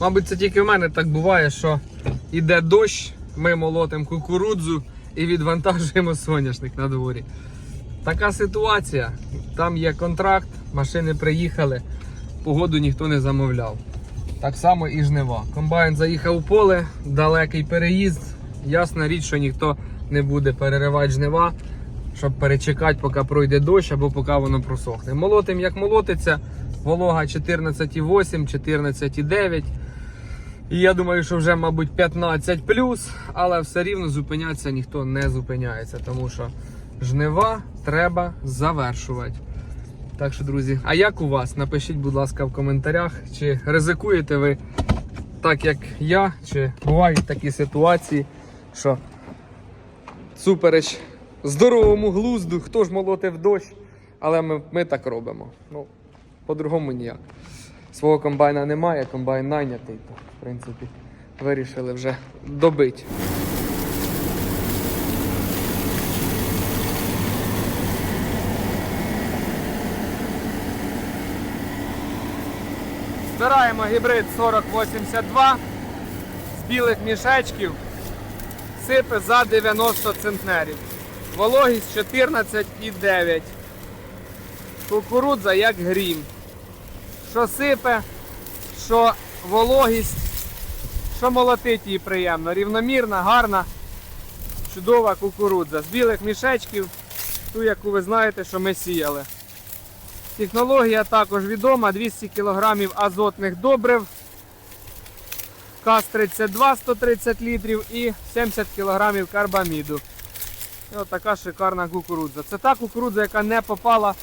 Мабуть, це тільки в мене так буває, що йде дощ, ми молотимо кукурудзу і відвантажуємо соняшник на дворі. Така ситуація. Там є контракт, машини приїхали, погоду ніхто не замовляв. Так само і жнива. Комбайн заїхав у поле, далекий переїзд. Ясна річ, що ніхто не буде переривати жнива, щоб перечекати, поки пройде дощ або поки воно просохне. Молотим як молотиться, волога 14,8, 14,9. І я думаю, що вже, мабуть, 15 але все рівно зупинятися ніхто не зупиняється, тому що жнива треба завершувати. Так що, друзі, а як у вас? Напишіть, будь ласка, в коментарях, чи ризикуєте ви так, як я, чи бувають такі ситуації, що супереч здоровому глузду, хто ж молотив дощ, але ми, ми так робимо. Ну, по-другому ніяк. Свого комбайна немає, комбайн найнятий, то в принципі вирішили вже добити. Збираємо гібрид 4082 з білих мішечків. Сипе за 90 центнерів. Вологість 14,9. Кукурудза як грім. Що сипе, що вологість, що молотить її приємно. Рівномірна, гарна, чудова кукурудза. З білих мішечків, ту, яку ви знаєте, що ми сіяли. Технологія також відома, 200 кг азотних добрив, КАЗ-32 130 літрів і 70 кг карбаміду. І от така шикарна кукурудза. Це та кукурудза, яка не попала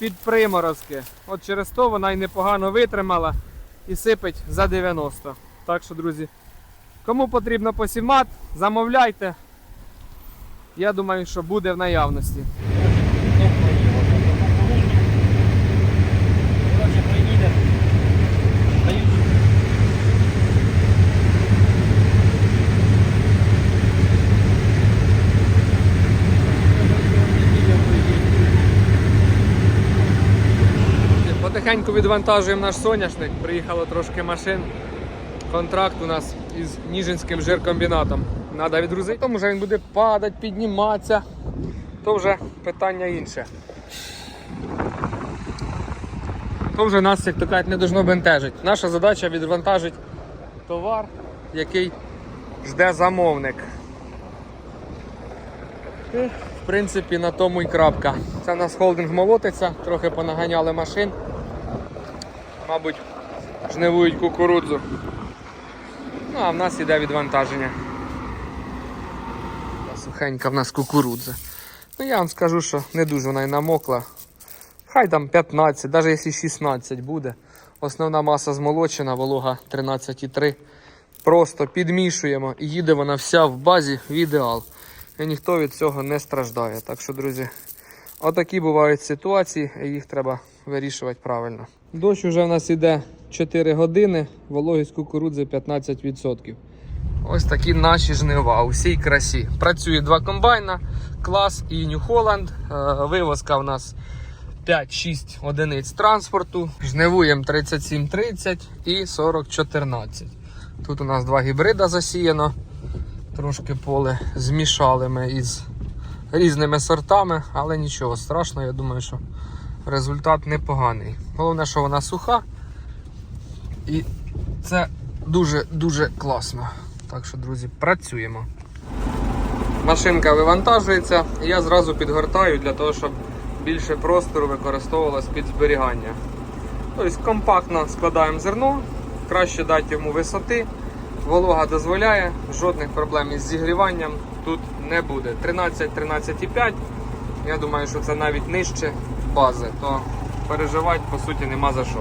під приморозки. От через то вона й непогано витримала і сипить за 90. Так що, друзі, кому потрібно посімат, замовляйте. Я думаю, що буде в наявності. Потихеньку відвантажуємо наш соняшник. Приїхало трошки машин. Контракт у нас із Ніжинським жиркомбінатом. Треба відгрузити, тому що він буде падати, підніматися. То вже питання інше. То вже нас, як то кажуть, не должно бентежити. Наша задача відвантажити товар, який жде замовник. В принципі, на тому і крапка. Це у нас холдинг молотиться, трохи понаганяли машин. Мабуть, жнивують кукурудзу. Ну, а в нас іде відвантаження. Сухенька в нас кукурудза. Ну я вам скажу, що не дуже вона й намокла. Хай там 15, навіть якщо 16 буде. Основна маса змолочена, волога 13,3. Просто підмішуємо і їде вона вся в базі в ідеал. І ніхто від цього не страждає. Так що, друзі, отакі бувають ситуації, їх треба вирішувати правильно. Дощ вже в нас іде 4 години, вологість кукурудзи 15%. Ось такі наші жнива у всій красі. Працює два комбайна, клас і New Holland. Е, Вивозка в нас 5-6 одиниць транспорту. Жнивуємо 3730 і 4014. Тут у нас два гібрида засіяно. Трошки поле змішали ми із різними сортами, але нічого страшного, я думаю, що результат непоганий. Головне, що вона суха. І це дуже-дуже класно. Так що, друзі, працюємо. Машинка вивантажується, і я зразу підгортаю для того, щоб більше простору використовувалось під зберігання. Тобто компактно складаємо зерно, краще дати йому висоти. Волога дозволяє, жодних проблем із зігріванням тут не буде. 13-13,5. Я думаю, що це навіть нижче бази, то переживати по суті нема за що.